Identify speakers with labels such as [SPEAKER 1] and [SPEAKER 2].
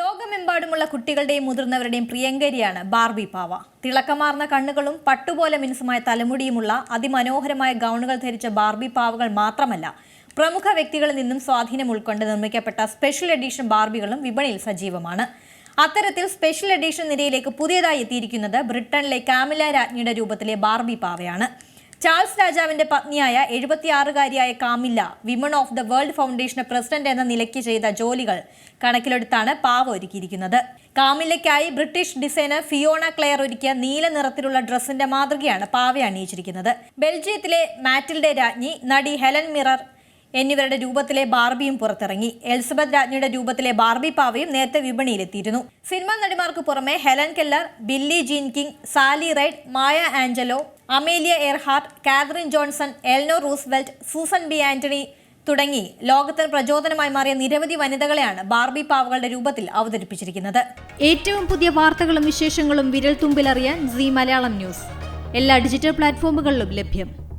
[SPEAKER 1] ലോകമെമ്പാടുമുള്ള കുട്ടികളുടെയും മുതിർന്നവരുടെയും പ്രിയങ്കരിയാണ് ബാർബി പാവ. തിളക്കമാർന്ന കണ്ണുകളും പട്ടുപോലെ മിനുസമായ തലമുടിയുമുള്ള അതിമനോഹരമായ ഗൗണുകൾ ധരിച്ച ബാർബി പാവകൾ മാത്രമല്ല പ്രമുഖ വ്യക്തികളിൽ നിന്നും സ്വാധീനം ഉൾക്കൊണ്ട് നിർമ്മിക്കപ്പെട്ട സ്പെഷ്യൽ എഡിഷൻ ബാർബികളും വിപണിയിൽ സജീവമാണ്. അത്തരത്തിൽ സ്പെഷ്യൽ എഡിഷൻ നിരയിലേക്ക് പുതിയതായി എത്തിയിരിക്കുന്നത് ബ്രിട്ടനിലെ കാമില രാജ്ഞിയുടെ രൂപത്തിലെ ബാർബി പാവയാണ്. ചാൾസ് രാജാവിന്റെ പത്നിയായ എഴുപത്തിയാറുകാരിയായ Camilla Women of the World ഫൗണ്ടേഷന് president എന്ന നിലയ്ക്ക് ചെയ്ത ജോലികൾ കണക്കിലെടുത്താണ് പാവ ഒരുക്കിയിരിക്കുന്നത്. കാമില്ലയ്ക്കായി ബ്രിട്ടീഷ് ഡിസൈനർ ഫിയോണ ക്ലെയർ ഒരുക്കിയ നീല നിറത്തിലുള്ള ഡ്രസ്സിന്റെ മാതൃകയാണ് പാവ അണിയിച്ചിരിക്കുന്നത്. ബെൽജിയത്തിലെ മാറ്റിൽഡെ രാജ്ഞി നടി ഹെലൻ മിറർ എന്നിവരുടെ രൂപത്തിലെ ബാർബിയും പുറത്തിറങ്ങി. എലിസബത്ത് രാജ്ഞിയുടെ രൂപത്തിലെ ബാർബി പാവയും നേരത്തെ വിപണിയിലെത്തിയിരുന്നു. സിനിമാ നടിമാർക്ക് പുറമെ Helen Keller Billie Jean King Sally Ride Maya Angelou Amelia Earhart Katherine Johnson Eleanor Roosevelt Susan B Anthony തുടങ്ങി ലോകത്തിന് പ്രചോദനമായി മാറിയ നിരവധി വനിതകളെയാണ് ബാർബി പാവകളുടെ രൂപത്തിൽ അവതരിപ്പിച്ചിരിക്കുന്നത്. ഏറ്റവും പുതിയ വാർത്തകളും വിശേഷങ്ങളും വിരൽ തുമ്പിലറിയാൻ സി മലയാളം ന്യൂസ്. എല്ലാ ഡിജിറ്റൽ പ്ലാറ്റ്ഫോമുകളിലും ലഭ്യം.